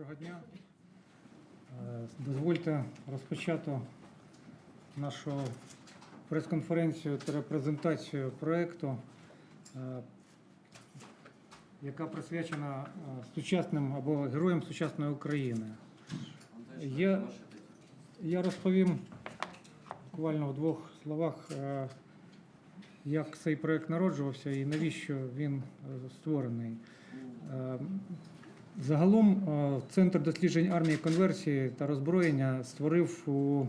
Доброго дня. Е, Дозвольте розпочати нашу прес-конференцію та презентацію проєкту, е, яка присвячена е, сучасним або героям сучасної України. Я, я розповім буквально в двох словах, як цей проєкт народжувався і навіщо він створений. Загалом е, Центр досліджень армії конверсії та роззброєння створив у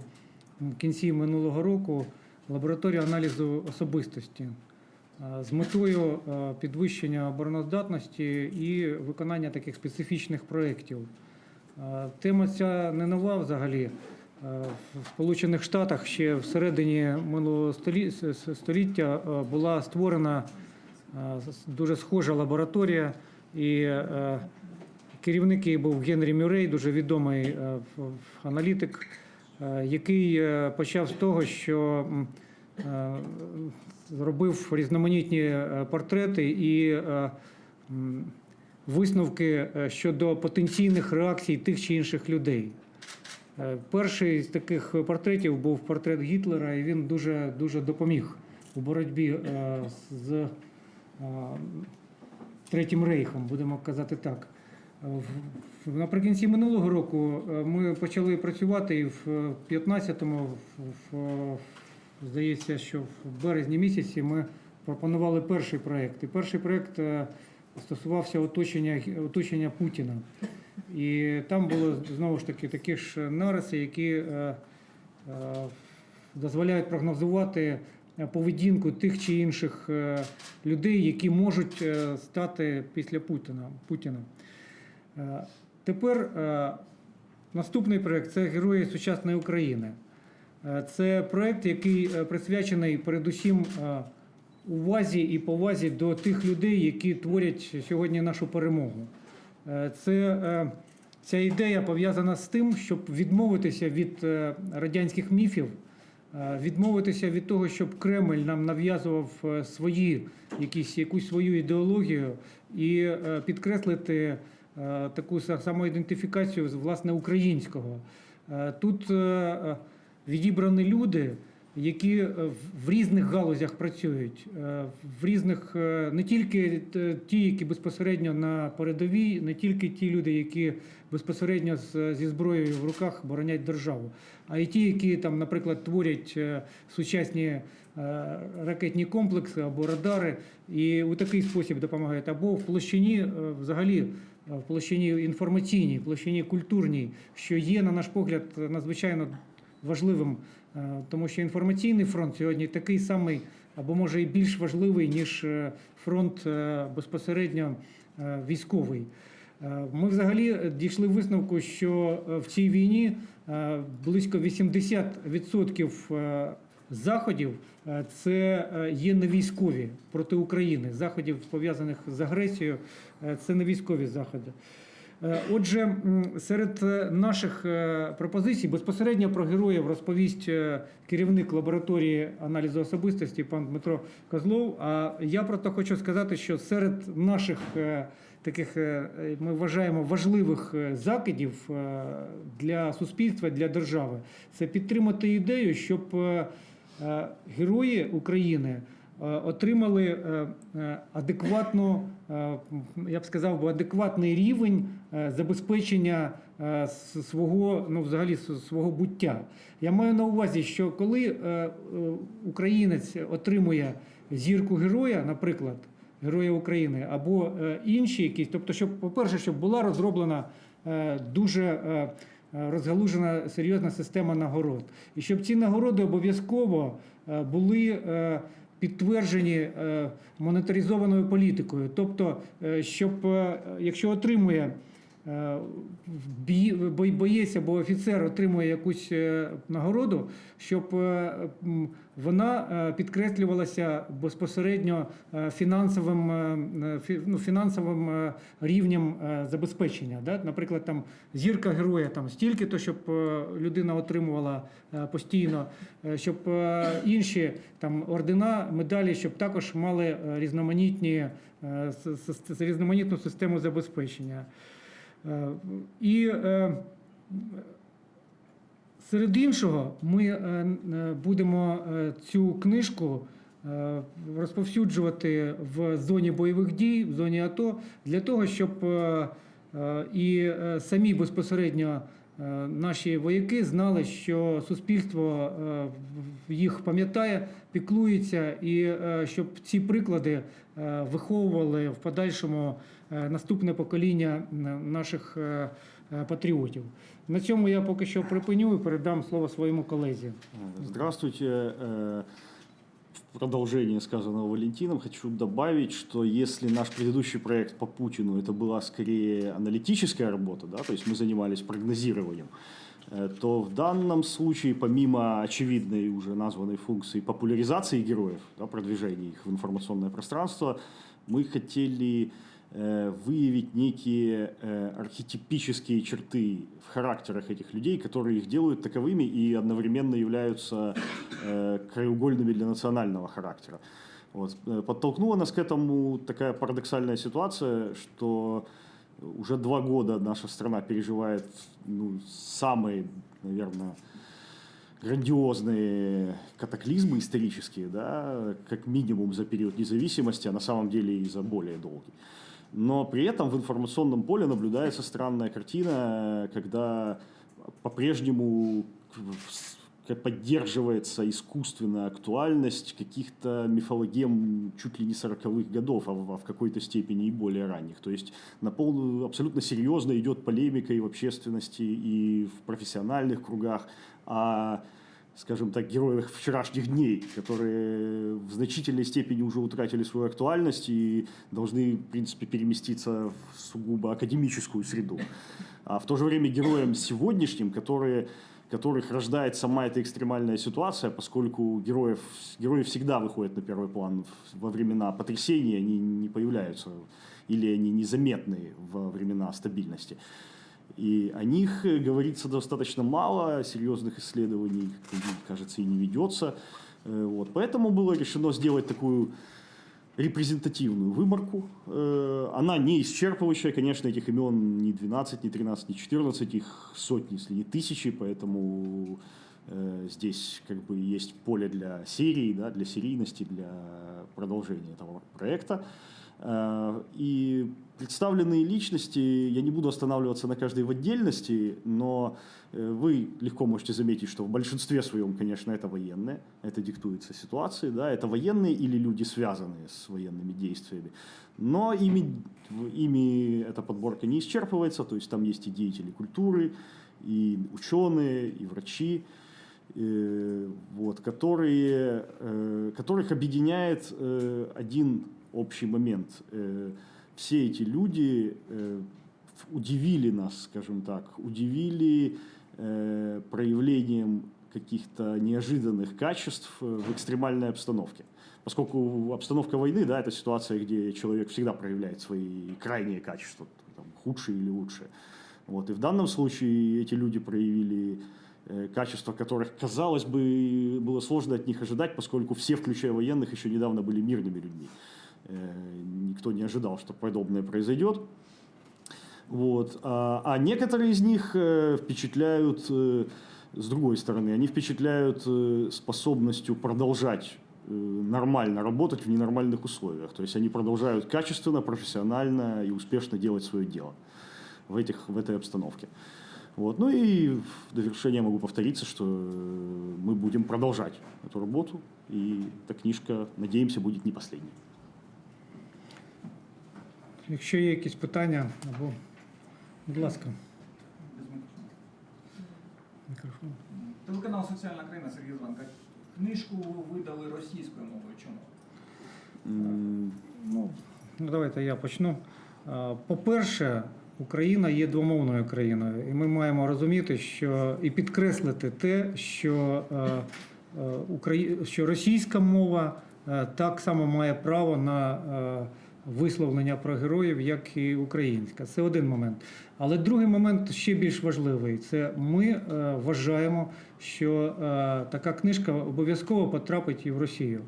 кінці минулого року лабораторію аналізу особистості е, з метою е, підвищення обороноздатності і виконання таких специфічних проєктів. Тема ця не нова взагалі. В Сполучених Штатах ще всередині минулого століття була створена дуже схожа лабораторія, і керівник її був Генрі Мюррей, дуже відомий е, аналітик, е, який е, почав з того, що зробив різноманітні портрети і висновки щодо потенційних реакцій тих чи інших людей. Перший з таких портретів був портрет Гітлера, і він дуже, дуже допоміг у боротьбі з Третім рейхом, будемо казати так. Наприкінці минулого року е, ми почали працювати і в 15-му, в- в- здається, що в березні місяці ми пропонували перший проєкт. І перший проєкт е, стосувався оточення, оточення Путіна. І там було знову ж таки такі ж нариси, які е, дозволяють прогнозувати поведінку тих чи інших людей, які можуть стати після Путіна. Е, Тепер е, наступний проєкт це Герої сучасної України. Е, Це проєкт, який присвячений передусім увазі і повазі до тих людей, які творять сьогодні нашу перемогу. Це ця ідея пов'язана з тим, щоб відмовитися від радянських міфів, відмовитися від того, щоб Кремль нам нав'язував свої якісь якусь свою ідеологію і підкреслити таку самоідентифікацію власне українського. Е, Тут е, е, відібрані люди, які е, в- різних галузях працюють, е, в різних е, не тільки ті, які безпосередньо на передовій, не тільки ті люди, які безпосередньо зі зброєю в руках боронять державу, а й ті, які там, наприклад, творять е, сучасні е, ракетні комплекси або радари, і у такий спосіб допомагають, або в площині е, взагалі. В площині інформаційній, в площині культурній, що є, на наш погляд, надзвичайно важливим, е, тому що інформаційний фронт сьогодні такий самий, або може і більш важливий, ніж е, фронт е, безпосередньо військовий. Ми взагалі дійшли висновку, що в цій війні близько 80% е, заходів е, це е, є не військові проти України. Заходів пов'язаних з агресією, е, це не військові заходи. Отже, серед наших пропозицій безпосередньо про героїв розповість керівник лабораторії аналізу особистості пан Дмитро Козлов. А я просто хочу сказати, що серед наших таких ми вважаємо важливих закидів для суспільства, для держави, це підтримати ідею, щоб герої України. е, Отримали е, е, адекватну, е, я б сказав, адекватний рівень е, забезпечення е, свого, ну, взагалі, свого буття. Я маю на увазі, що коли е, е, українець отримує зірку героя, наприклад, Героя України або е, інші якісь, тобто, щоб, по-перше, щоб була розроблена е, дуже е, е, розгалужена серйозна система нагород. І щоб ці нагороди обов'язково е, були е, підтверджені е, монетаризованою політикою. Тобто, е, щоб е, якщо отримує е, боєць або офіцер отримує якусь е, нагороду, щоб е, вона е, підкреслювалася безпосередньо е, фінансовим, е, ну, фінансовим е, рівнем е, забезпечення. Да? Наприклад, там зірка героя там стільки, то щоб е, людина отримувала е, постійно, е, щоб е, інші там ордена, медалі, щоб також мали е, різноманітні е, різноманітну систему забезпечення. Е, І е, серед іншого, ми е, будемо цю книжку розповсюджувати в зоні бойових дій, в зоні АТО, для того, щоб і самі безпосередньо наші вояки знали, що суспільство їх пам'ятає, піклується, і щоб ці приклади виховували в подальшому наступне покоління е, наших е, е, патріотів. На цьому я поки що припиню і передам слово своєму колезі. Здравствуйте. Э, В продолжение сказанного Валентином хочу добавить, что если наш предыдущий проект по Путину это была скорее аналитическая работа, да, то есть мы занимались прогнозированием, э, то в данном случае, помимо очевидной уже названной функции популяризации героев, да, продвижения их в информационное пространство, мы хотели э, выявить некие э, архетипические черты в характерах этих людей, которые их делают таковыми и одновременно являются э, краеугольными для национального характера. Вот. Э, Подтолкнула нас к этому такая парадоксальная ситуация, что уже два года наша страна переживает ну, самые, наверное, грандиозные катаклизмы исторические, да, как минимум за период независимости, а на самом деле и за более долгий. Но при этом в информационном поле наблюдается странная картина, когда по-прежнему поддерживается искусственная актуальность каких-то мифологем чуть ли не 40-х годов, а в, а в какой-то степени и более ранних. То есть на полную, абсолютно серьезно идет полемика и в общественности, и в профессиональных кругах о, скажем так, героях вчерашних дней, которые в значительной степени уже утратили свою актуальность и должны, в принципе, переместиться в сугубо академическую среду. А в то же время героям сегодняшним, которые которых рождает сама эта экстремальная ситуация, поскольку героев, герои всегда выходят на первый план во времена потрясений, они не появляются или они незаметны во времена стабильности. И о них э, говорится достаточно мало, серьезных исследований, мне кажется, и не ведется. Э, Вот. Поэтому было решено сделать такую репрезентативную выборку. Э, Она не исчерпывающая, конечно, этих имен не 12, не 13, не 14, их сотни, если не тысячи, поэтому здесь как бы есть поле для серии, да, для серийности, для продолжения этого проекта. И представленные личности, я не буду останавливаться на каждой в отдельности, но э, вы легко можете заметить, что в большинстве своем, конечно, это военные, это диктуется ситуацией, да, это военные или люди, связанные с военными действиями. Но ими, ими эта подборка не исчерпывается, то есть там есть и деятели культуры, и ученые, и врачи, э, вот, которые, э, которых объединяет э, один общий момент. Все эти люди э, удивили нас, скажем так, удивили э, проявлением каких-то неожиданных качеств э, в экстремальной обстановке. Поскольку обстановка войны, да, это ситуация, где человек всегда проявляет свои крайние качества, там, худшие или лучшие. Вот. И в данном случае эти люди проявили качества, которых, казалось бы, было сложно от них ожидать, поскольку все, включая военных, еще недавно были мирными людьми. Э, Никто не ожидал, что подобное произойдет. Вот. А, а некоторые из них э, впечатляют э, с другой стороны. Они впечатляют способностью продолжать нормально работать в ненормальных условиях. То есть они продолжают качественно, профессионально и успешно делать свое дело в, этих, в этой обстановке. Вот. Ну и в довершение могу повториться, что мы будем продолжать эту работу, и эта книжка, надеемся, будет не последней. Якщо є якісь питання, або, будь ласка, мікрофон. Телеканал Соціальна країна Сергій Званка. Книжку видали російською мовою. Чому? Ну, ну, давайте я почну. А, По-перше, Україна є двомовною країною, і ми маємо розуміти, що і підкреслити те, що, е, е, Украї- що російська мова е, так само має право на е, висловлення про героїв, як і українська. Це один момент. Але другий момент ще більш важливий. Це ми е, вважаємо, що е, така книжка обов'язково потрапить і в Росію.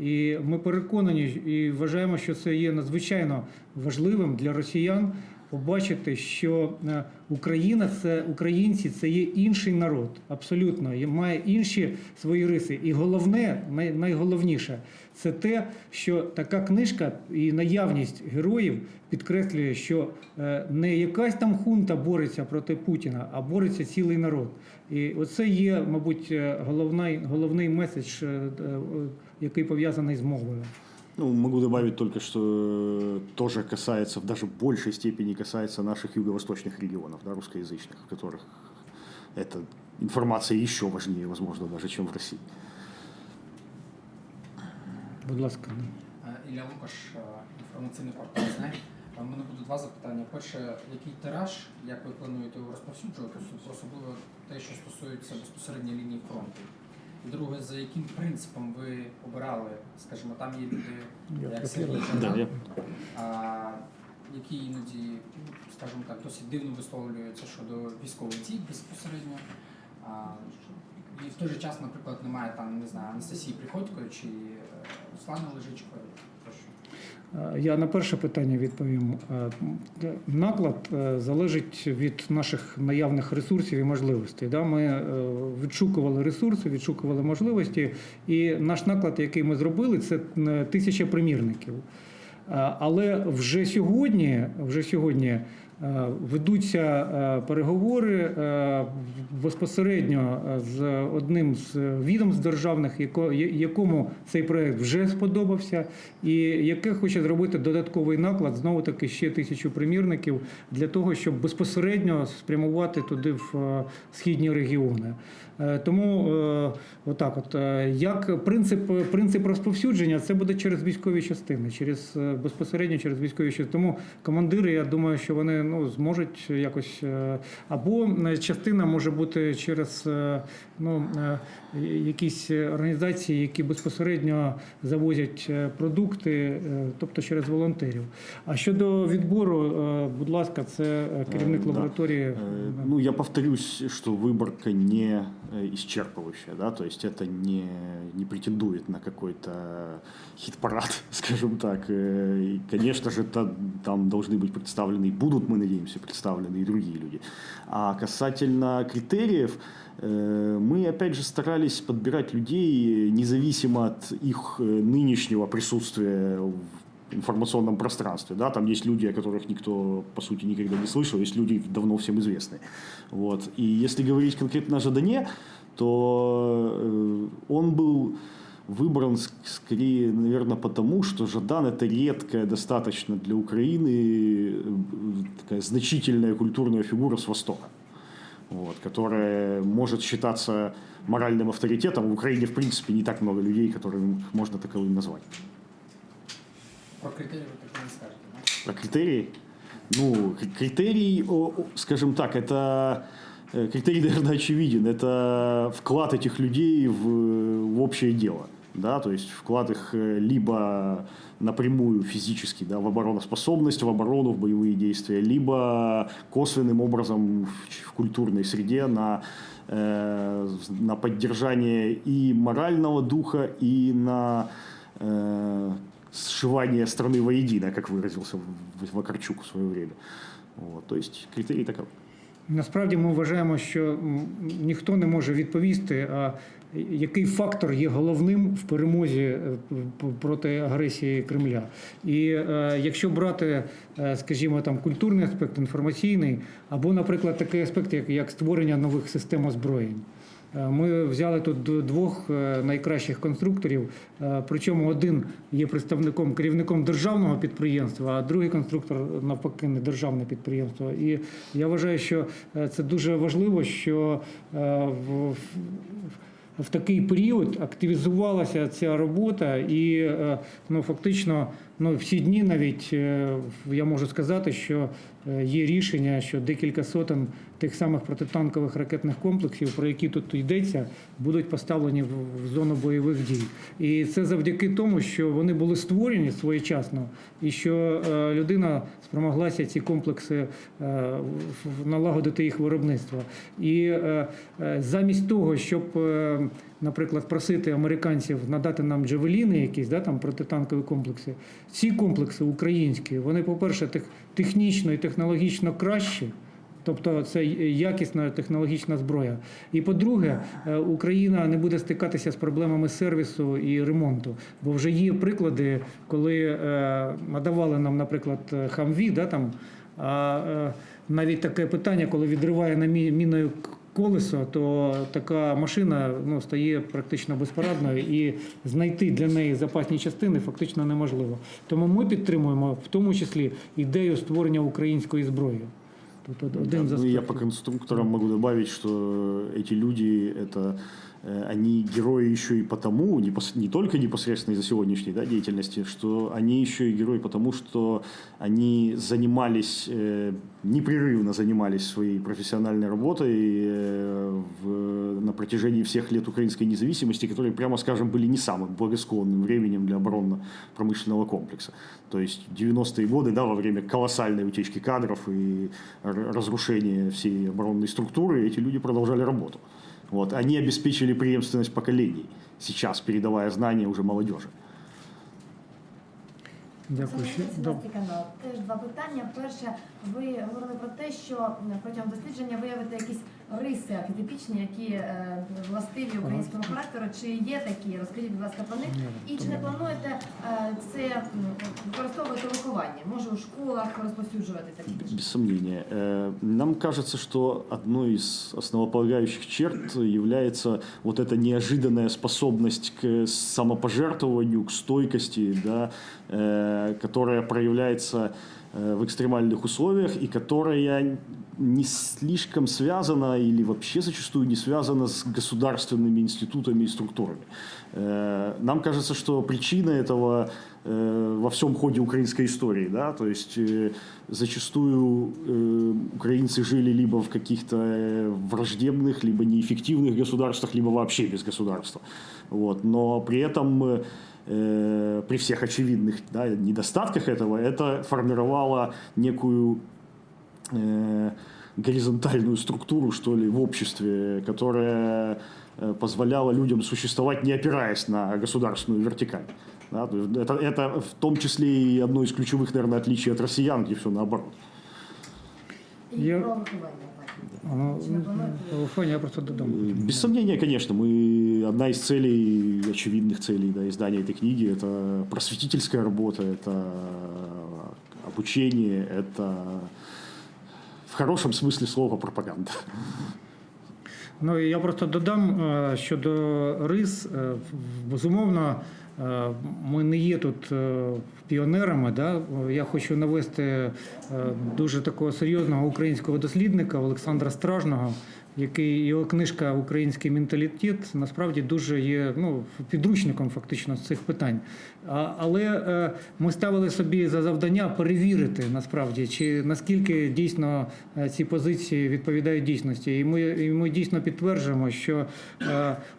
І ми переконані і вважаємо, що це є надзвичайно важливим для росіян побачити, що е, Україна це українці, це є інший народ, абсолютно і має інші свої риси. І головне, найголовніше, це те, що така книжка і наявність героїв підкреслює, що е, не якась там хунта бореться проти Путіна, а бореться цілий народ. І оце є, мабуть, е, головний, головний меседж, який пов'язаний з мовою. Ну, могу добавить только, что э, тоже касается, в даже большей степени касается наших юго-восточных регионов, да, русскоязычных, в которых эта информация еще важнее, возможно, даже, чем в России. Будь ласка. Е, Ілля Лукаш, е, інформаційний портал «Знай». У мене буде два запитання. Перше, який тираж, як ви плануєте його розповсюджувати, ос- особливо те, що стосується безпосередньо лінії фронту. Друге, за яким принципом ви обирали, скажімо, там є люди, як Сергій які іноді, скажімо так, досить дивно висловлюються щодо військових дій безпосередньо. А, і в той же час, наприклад, немає там, не знаю, Анастасії Приходько чи е, Руслана Лежичко. Е, Я на перше питання відповім. Е, Наклад е, залежить від наших наявних ресурсів і можливостей. Ми відшукували ресурси, відшукували можливості, і наш наклад, який ми зробили, це тисяча примірників. Але вже сьогодні, вже сьогодні ведуться е, переговори е, безпосередньо е, з одним з відомств державних, яко- якому цей проект вже сподобався, і яке хоче зробити додатковий наклад, знову таки ще тисячу примірників для того, щоб безпосередньо спрямувати туди в е, східні регіони. Е, Тому е, отак, от е, як принцип, принцип розповсюдження, це буде через військові частини, через е, безпосередньо через військові частини. Тому командири, я думаю, що вони ну зможуть якось е, або е, частина може бути через е, ну е, якісь організації, які безпосередньо завозять е, продукти, е, тобто через волонтерів. А щодо відбору, е, будь ласка, це е, керівник Е, да. лабораторії. Э, Ну, я повторюсь, что выборка не э, исчерпывающая, да, то есть это не, не претендует на какой-то хит-парад, скажем так. Э, И, конечно же, та- там должны быть представлены, и будут, мы надеемся, представлены и другие люди. А касательно критериев, э, мы, опять же, старались подбирать людей независимо от их э, нынешнего присутствия в информационном пространстве. Да? Там есть люди, о которых никто, по сути, никогда не слышал, есть люди давно всем известные. Вот. И если говорить конкретно о Жадане, то э, он был выбран ск- скорее, наверное, потому, что Жадан – это редкая достаточно для Украины э, такая значительная культурная фигура с Востока вот, которая может считаться моральным авторитетом. В Украине, в принципе, не так много людей, которых можно таковым назвать. Про критерії ви так не скажете, да? Про критерии? Ну, критерий, скажем так, это э, критерий, наверное, очевиден. Это вклад этих людей в, в общее дело. Да, то есть вклад их э, либо напрямую физически да, в обороноспособность, в оборону, в боевые действия, либо косвенным образом в, культурной среде на, э, на поддержание и морального духа, и на э, сшивание страны воедино, как выразился Вакарчук в свое время. Вот, то есть критерий такой. Насправді ми вважаємо, що ніхто не може відповісти, а який фактор є головним в перемозі е, проти агресії Кремля. І е, якщо брати, е, скажімо, там культурний аспект, інформаційний, або, наприклад, такий аспект, як, як створення нових систем озброєнь. Е, Ми взяли тут двох е, найкращих конструкторів. е, Причому один є представником керівником державного підприємства, а другий конструктор навпаки не державне підприємство. І я вважаю, що це дуже важливо, що в, в, такий період активізувалася ця робота, і ну фактично, ну всі дні навіть я можу сказати, що є рішення, що декілька сотень тих самих протитанкових ракетних комплексів, про які тут йдеться, будуть поставлені в зону бойових дій. І це завдяки тому, що вони були створені своєчасно, і що е, людина спромоглася ці комплекси е, налагодити їх виробництво. І е, замість того, щоб наприклад, просити американців надати нам джавеліни, якісь да, там протитанкові комплекси. Ці комплекси українські, вони, по-перше, тех, технічно і технологічно кращі. Тобто це якісна технологічна зброя. І по-друге, е, Україна не буде стикатися з проблемами сервісу і ремонту, бо вже є приклади, коли е, надавали нам, наприклад, хамві, да, там, а е, навіть таке питання, коли відриває на мі- міною колесо, то така машина ну, стає практично безпорадною і знайти для неї запасні частини фактично неможливо. Тому ми підтримуємо в тому числі ідею створення української зброї. Тут од- один з Да, ну, и я аспектів. по конструкторам могу добавить, что эти люди, это э, они герои еще и потому, не, не только непосредственно из-за сегодняшней да, деятельности, что они еще и герои потому, что они занимались, э, непрерывно занимались своей профессиональной работой э, в- на протяжении всех лет украинской независимости, которые, прямо скажем, были не самым благосклонным временем для оборонно-промышленного комплекса. То есть 90-е годы, да, во время колоссальной утечки кадров и разрушения всей оборонной структуры, эти люди продолжали работу. Вот. Они обеспечили преемственность поколений, сейчас передавая знания уже молодежи. Дякую. Канал. Теж два питання. Перше, ви говорили про те, що протягом дослідження виявити якісь риси архетипічні, які е, властиві українському характеру. Чи є такі? Розкажіть, будь ласка, про них. Ні, І чи не плануєте е, це м, використовувати у вихованні? Може у школах розповсюджувати такі? Без сомнения. Э, Нам кажется, что одной из основополагающих черт является вот эта неожиданная способность к самопожертвованию, к стойкости, да, э, которая проявляется э, в экстремальных условиях и которая не слишком связана или вообще зачастую не связана с государственными институтами и структурами. Э, Нам кажется, что причина этого э, во всем ходе украинской истории, да, то есть э, зачастую э, украинцы жили либо в каких-то э, враждебных, либо неэффективных государствах, либо вообще без государства. Вот. Но при этом э, при всех очевидных да, недостатках этого, это формировало некую э, горизонтальную структуру, что ли, в обществе, которая э, позволяла людям существовать, не опираясь на государственную вертикаль. Да, это, это в том числе и одно из ключевых, наверное, отличий от россиян, где все наоборот. І Я- про виховання. так. Ну, Чи не плануєте? Телефоні я просто додам. Э, Без сомнения, конечно, мы одна из целей, очевидных целей да, издания этой книги, это просветительская работа, это обучение, это в хорошем смысле слова пропаганда. Ну і я просто додам е, щодо рис. е, Безумовно, е, ми не є тут е, піонерами. Да? Я хочу навести е, дуже такого серйозного українського дослідника Олександра Стражного, який його книжка Український менталітет насправді дуже є ну, підручником фактично з цих питань. А, але е, ми ставили собі за завдання перевірити насправді, чи наскільки дійсно е, ці позиції відповідають дійсності. І ми, і ми дійсно підтверджуємо, що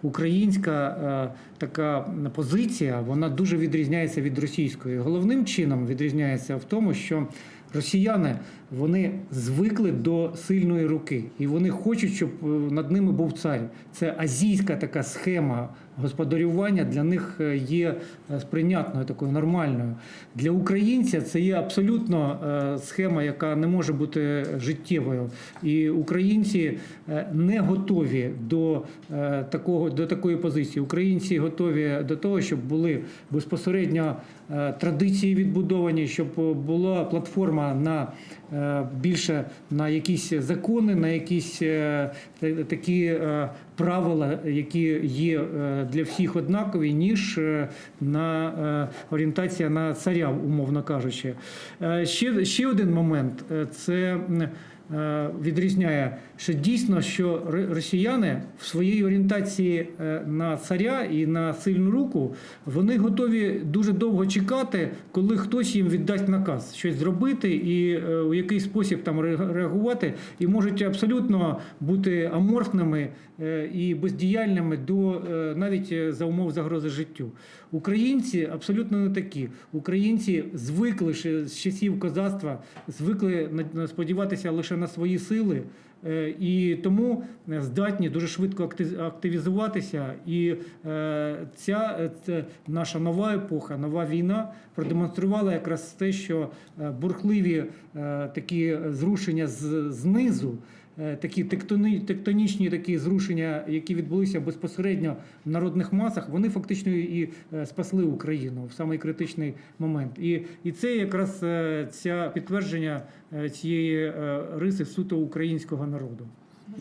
українська така позиція вона дуже відрізняється від російської. Головним чином відрізняється в тому, що росіяни вони звикли до сильної руки, і вони хочуть, щоб е, над ними був цар. Це азійська така схема господарювання для них е, є е, сприйнятною, такою нормальною. Для українця це є абсолютно схема, яка не може бути життєвою. І українці не готові до такого до такої позиції. Українці готові до того, щоб були безпосередньо традиції відбудовані, щоб була платформа на більше на якісь закони, на якісь е, такі е, правила, які є е, для всіх однакові, ніж е, на е, орієнтація на царя, умовно кажучи. Е, Ще, ще один момент е, це. Е, Відрізняє, що дійсно, що росіяни в своїй орієнтації е, на царя і на сильну руку вони готові дуже довго чекати, коли хтось їм віддасть наказ щось зробити і е, у якийсь спосіб там реагувати, і можуть абсолютно бути аморфними і бездіяльними до навіть за умов загрози життю. Українці абсолютно не такі. Українці звикли з часів козацтва, звикли сподіватися лише на свої сили. е, І тому е, здатні дуже швидко активізуватися. І ця, ця е, наша нова епоха, нова війна продемонструвала якраз те, що е, бурхливі е, такі зрушення знизу, е, такі тектоні, тектонічні такі зрушення, які відбулися безпосередньо в народних масах, вони фактично і е, спасли Україну в самий критичний момент. І, і це якраз е, ця підтвердження е, цієї е, риси суто українського народу.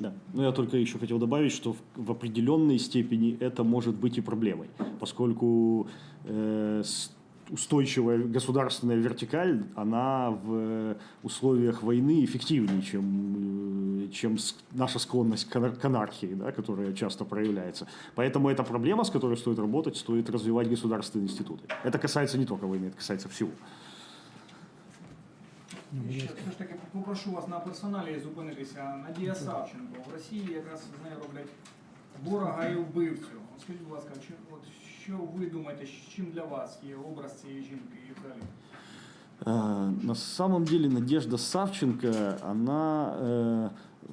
Да. Ну, я только еще хотел добавить, что в, в определенной степени это может быть и проблемой, поскольку э, с- устойчивая государственная вертикаль, она в условиях войны эффективнее, чем, э, чем с- наша склонность к ана- к анархии, да, которая часто проявляется. Поэтому это проблема, с которой стоит работать, стоит развивать государственные институты. Это касается не только войны, это касается всего. І ще все ж таки попрошу вас на персоналі зупинитися. Надія Савченко. В Росії якраз з нею роблять ворога і вбивцю. От Скажіть, будь ласка, чи, от, що ви думаєте, чим для вас є образ цієї жінки і взагалі? Э, На самом деле Надежда Савченко, она э,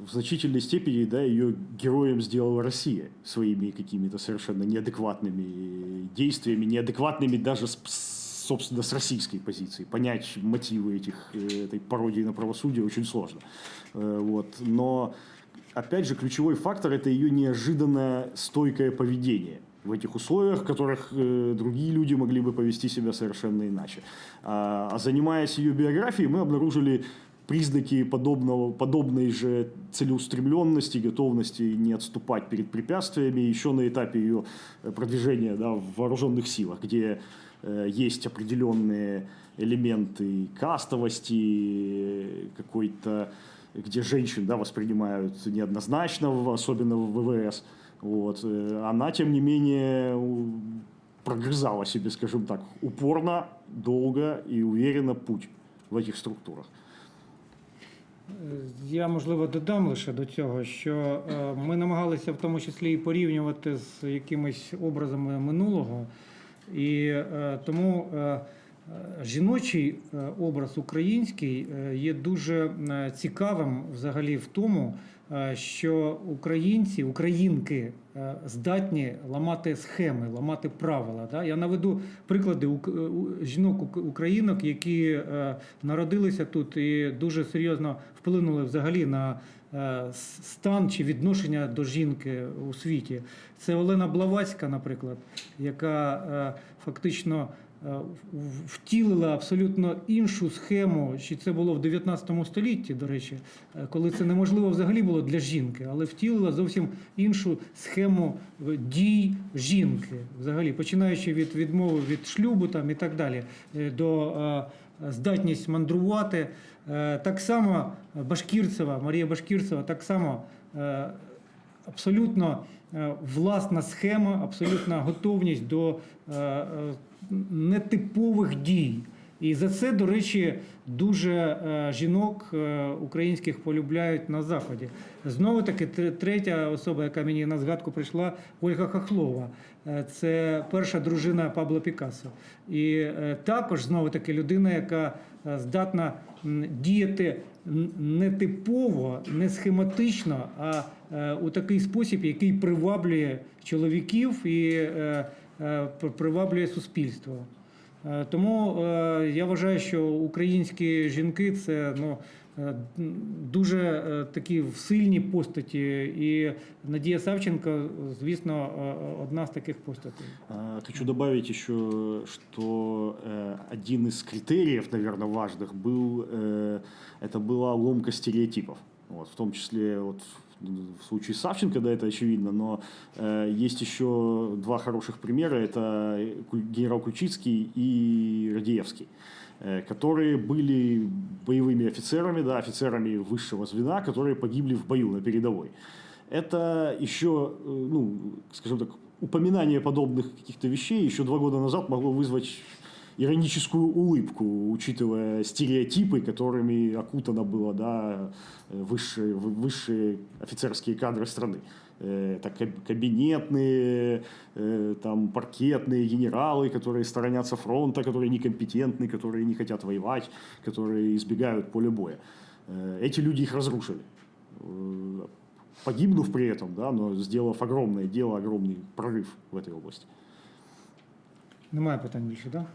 в значительной степени, да, ее героем сделала Россия своими какими-то совершенно неадекватными действиями, неадекватными даже с, с- собственно, с российской позиции. Понять мотивы этих, э, этой пародии на правосудие очень сложно. Э, Вот. Но, опять же, ключевой фактор – это ее неожиданное стойкое поведение в этих условиях, в которых э, другие люди могли бы повести себя совершенно иначе. А, а занимаясь ее биографией, мы обнаружили признаки подобного, подобной же целеустремленности, готовности не отступать перед препятствиями еще на этапе ее э, продвижения да, в вооруженных силах, где э, есть определенные элементы кастовости, какой-то, где женщин да, воспринимают неоднозначно, особенно в ВВС. Вот. э, Она, тем не менее, у- прогрызала себе, скажем так, упорно, долго и уверенно путь в этих структурах. Я можливо додам лише до цього, що е, ми намагалися в тому числі і порівнювати з якимись образами минулого, і е, тому е, е, жіночий е, образ український е, є дуже е, цікавим взагалі в тому, е, що українці, українки е, здатні ламати схеми, ламати правила. Я наведу приклади жінок українок, які е, народилися тут і дуже серйозно вплинули взагалі на е, стан чи відношення до жінки у світі. Це Олена Блаватська, наприклад, яка е, фактично е, втілила абсолютно іншу схему, чи це було в 19 столітті, до речі, е, коли це неможливо взагалі було для жінки, але втілила зовсім іншу схему е, дій жінки, взагалі, починаючи від відмови від шлюбу там і так далі, е, до е, здатність мандрувати. Е, Так само Башкірцева, Марія Башкірцева, так само е, абсолютно е, власна схема, абсолютна готовність до е, е, нетипових дій. І за це, до речі, дуже е, жінок е, українських полюбляють на заході. Знову таки, третя особа, яка мені на згадку прийшла, Ольга Хохлова. Е, Це перша дружина Пабло Пікассо. І також знову таки людина, яка здатна діяти не типово, не схематично, а у такий спосіб, який приваблює чоловіків і приваблює суспільство. Е, Тому е, я вважаю, що українські жінки це ну, е, м, дуже е, такі сильні постаті, і Надія Савченко, звісно, е, одна з таких постатей. А, Хочу добавить еще, что э, один из критериев, наверное, важных был, э, это была ломка стереотипов. Вот, в том числе вот, в, случае Савченко, да, это очевидно, но э, есть еще два хороших примера. Это генерал Ключицкий и Радиевский э, которые были боевыми офицерами, да, офицерами высшего звена, которые погибли в бою на передовой. Это еще, э, ну, скажем так, упоминание подобных каких-то вещей еще два года назад могло вызвать ироническую улыбку, учитывая стереотипы, которыми окутано было да, э, высшие, вы- высшие офицерские кадры страны. Э, Это каб- кабинетные, э, там, паркетные генералы, которые сторонятся фронта, которые некомпетентны, которые не хотят воевать, которые избегают поля боя. Эти люди их разрушили, погибнув при этом, да, но сделав огромное дело, огромный прорыв в этой области. Немає питань більше, так? Да?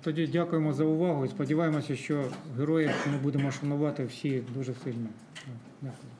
Тоді дякуємо за увагу і сподіваємося, що героїв ми будемо шанувати всі дуже сильно. Дякую.